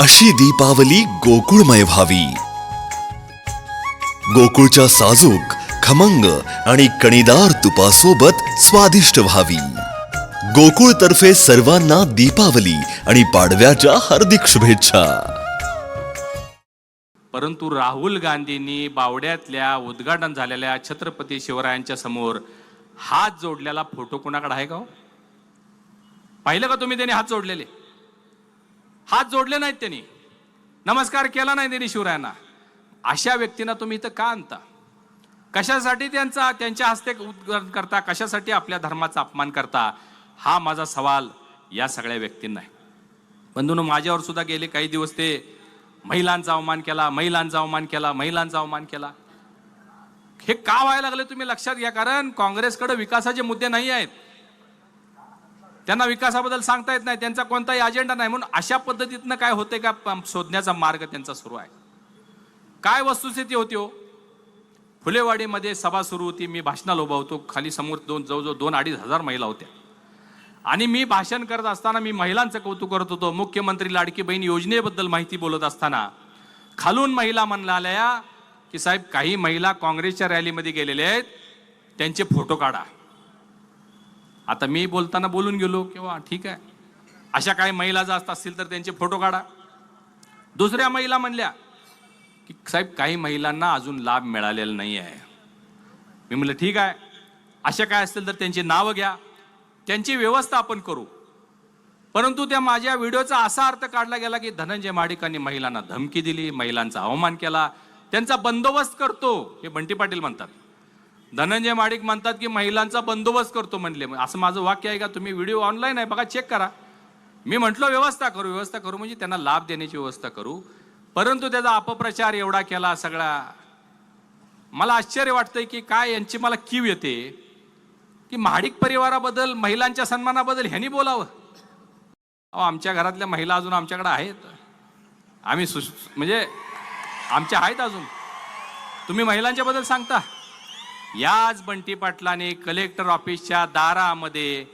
अशी दीपावली गोकुळमय व्हावी. गोकुळच्या साजूक खमंग आणि कणीदार तुपासोबत स्वादिष्ट व्हावी. गोकुळतर्फे सर्वांना दीपावली आणि पाडव्याच्या हार्दिक शुभेच्छा. परंतु राहुल गांधींनी बावड्यातल्या उद्घाटन झालेल्या छत्रपती शिवरायांच्या समोर हात जोडलेला फोटो कुणाकडे आहे का हो? पाहिलं का तुम्ही त्यांनी हात जोडलेले? हात जोडले नाहीत त्यांनी. नमस्कार केला नाही त्यांनी शिवरायांना. अशा व्यक्तींना तुम्ही इथं का आणता? कशासाठी त्यांचा त्यांच्या हस्ते उद्घाटन करता? कशासाठी आपल्या धर्माचा अपमान करता? हा माझा सवाल या सगळ्या व्यक्तींना आहे. बंधून माझ्यावर सुद्धा गेले काही दिवस ते महिलांचा अवमान केला महिलांचा अवमान केला महिलांचा अवमान केला. हे का व्हायला लागले तुम्ही लक्षात घ्या कारण काँग्रेसकडे विकासाचे मुद्दे नाही आहेत. त्यांना विकासाबद्दल सांगता येत नाही त्यांचा कोणताही अजेंडा नाही. म्हणून अशा पद्धतीतनं काय होते का? प- शोधण्याचा मार्ग त्यांचा सुरू आहे. काय वस्तुस्थिती होती हो? फुलेवाडीमध्ये सभा सुरू होती. मी भाषणाला उभा होतो. खाली समोर दोन जवळजवळ दोन अडीच हजार महिला होत्या. आणि मी भाषण करत असताना मी महिलांचं कौतुक करत होतो. मुख्यमंत्री लाडकी बहीण योजनेबद्दल माहिती बोलत असताना खालून महिला म्हणाल्या की साहेब काही महिला काँग्रेसच्या रॅलीमध्ये गेलेल्या आहेत. त्यांचे फोटो काढा. आता मी बोलताना बोलून गेलो किंवा ठीक आहे. अशा काही महिला जास्त असतील तर त्यांचे फोटो काढा. दुसऱ्या महिला म्हणल्या की साहेब काही महिलांना अजून लाभ मिळालेला नाही आहे. मी म्हणलं ठीक आहे. अशा काय असतील तर त्यांची नावं घ्या. त्यांची व्यवस्था आपण करू. परंतु त्या माझ्या व्हिडिओचा असा अर्थ काढला गेला की धनंजय माडिकांनी महिलांना धमकी दिली महिलांचा अवमान केला. त्यांचा बंदोबस्त करतो हे बंटी पाटील म्हणतात. धनंजय माडिक म्हणतात की महिलांचा बंदोबस्त करतो म्हणले. असं माझं वाक्य आहे का? तुम्ही व्हिडिओ ऑनलाईन आहे बघा चेक करा. मी म्हटलं व्यवस्था करू व्यवस्था करू म्हणजे त्यांना लाभ देण्याची व्यवस्था करू. परंतु त्याचा अपप्रचार एवढा केला सगळा. मला आश्चर्य वाटतंय की काय यांची मला कीव येते. की महाडिक परिवाराबद्दल महिलांच्या सन्मानाबद्दल ह्यांनी बोलावं. अहो आमच्या घरातल्या महिला अजून आमच्याकडे आहेत. आम्ही सु म्हणजे आमच्या आहेत अजून. तुम्ही महिलांच्याबद्दल सांगता. याच बंटी पाटलाने कलेक्टर ऑफिसच्या दारामध्ये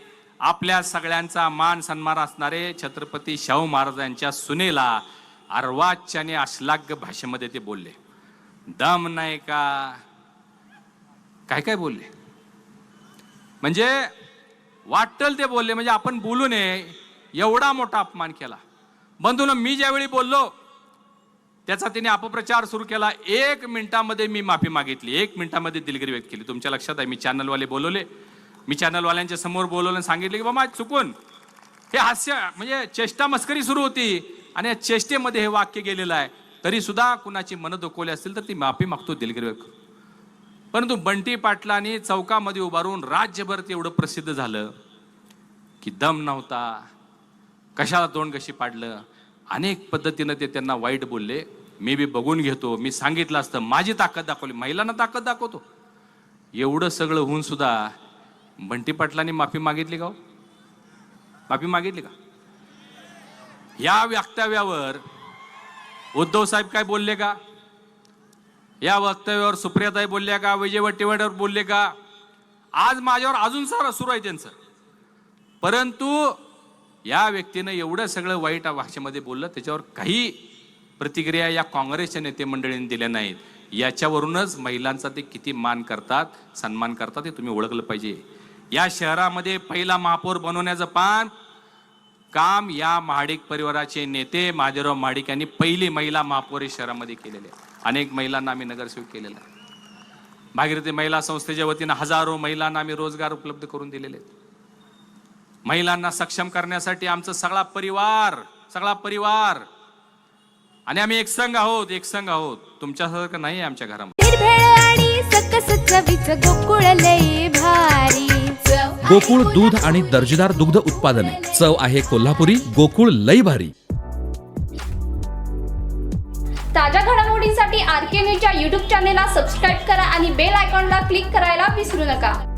आपल्या सगळ्यांचा मान सन्मान असणारे छत्रपती शाहू महाराजांच्या सुनेला अर्वाच्याने अश्लाघ्य भाषेमध्ये ते बोलले. दम नाही का? काय काय बोलले? म्हणजे वाटल ते बोलले म्हणजे आपण बोलू नये एवढा मोठा अपमान केला. बंधून मी ज्यावेळी बोललो त्याचा तिने अपप्रचार सुरू केला. एक मिनिटामध्ये मी माफी मागितली. एक मिनिटामध्ये दिलगिरी व्यक्त केली. तुमच्या लक्षात आहे मी चॅनलवाले बोलवले. मी चॅनलवाल्यांच्या समोर बोलवलं आणि सांगितले की बाबा चुकून. हे हास्य म्हणजे चेष्टा मस्करी सुरू होती आणि या चेष्टेमध्ये हे वाक्य गेलेलं आहे. तरी सुद्धा कुणाची मनं दुखवली असतील तर ती माफी मागतो दिलगिरी व्यक्त परंतु बंटी पाटलांनी चौकामध्ये उभारून राज्यभर ते एवढं प्रसिद्ध झालं की दम नव्हता. कशाला तोंड कशी पाडलं? अनेक पद्धतीनं ते त्यांना वाईट बोलले. मी बी बघून घेतो. मी सांगितलं असतं माझी ताकद दाखवली. महिलांना ताकद दाखवतो. एवढं सगळं होऊन सुद्धा बंटी पाटलांनी माफी मागितली का हो? माफी मागितली का? या वक्तव्यावर उद्धव साहेब काय बोलले का? या वक्तव्यावर सुप्रियाताई बोलल्या का? विजय वट्टीवाड्यावर बोलले का? आज माझ्यावर अजून सारं सुरू आहे त्यांचं. परंतु या व्यक्तीनं एवढं सगळं वाईट भाषेमध्ये बोललं त्याच्यावर काही प्रतिक्रिया या काँग्रेसच्या नेते मंडळींनी दिल्या नाहीत. याच्यावरूनच महिलांचा ते किती मान करतात सन्मान करतात हे तुम्ही ओळखलं पाहिजे. या शहरामध्ये पहिला महापौर बनवण्याचं पान काम या महाडिक परिवाराचे नेते महादेवराव महाडिक यांनी पहिली महिला महापौर शहरामध्ये केलेले आहे. अनेक महिलांना आम्ही नगरसेवक केलेला आहे. भागीरथी महिला संस्थेच्या वतीनं हजारो महिलांना आम्ही रोजगार उपलब्ध करून दिलेले आहेत. महिलांना सक्षम करण्यासाठी आमचा सगळा परिवार सगळा परिवार. आणि आम्ही एक संघ आहोत एक संघ आहोत. तुमच्यासारखं नाही आमच्या घरामध्ये. गोकुळ दूध आणि दर्जेदार दुग्ध उत्पादने. चव आहे कोल्हापुरी गोकुळ लई भारी. ताज्या घडामोडींसाठी आर के न्यूजच्या यूट्यूब चॅनेलला सबस्क्राईब करा आणि बेल आयकॉनला क्लिक करायला विसरू नका.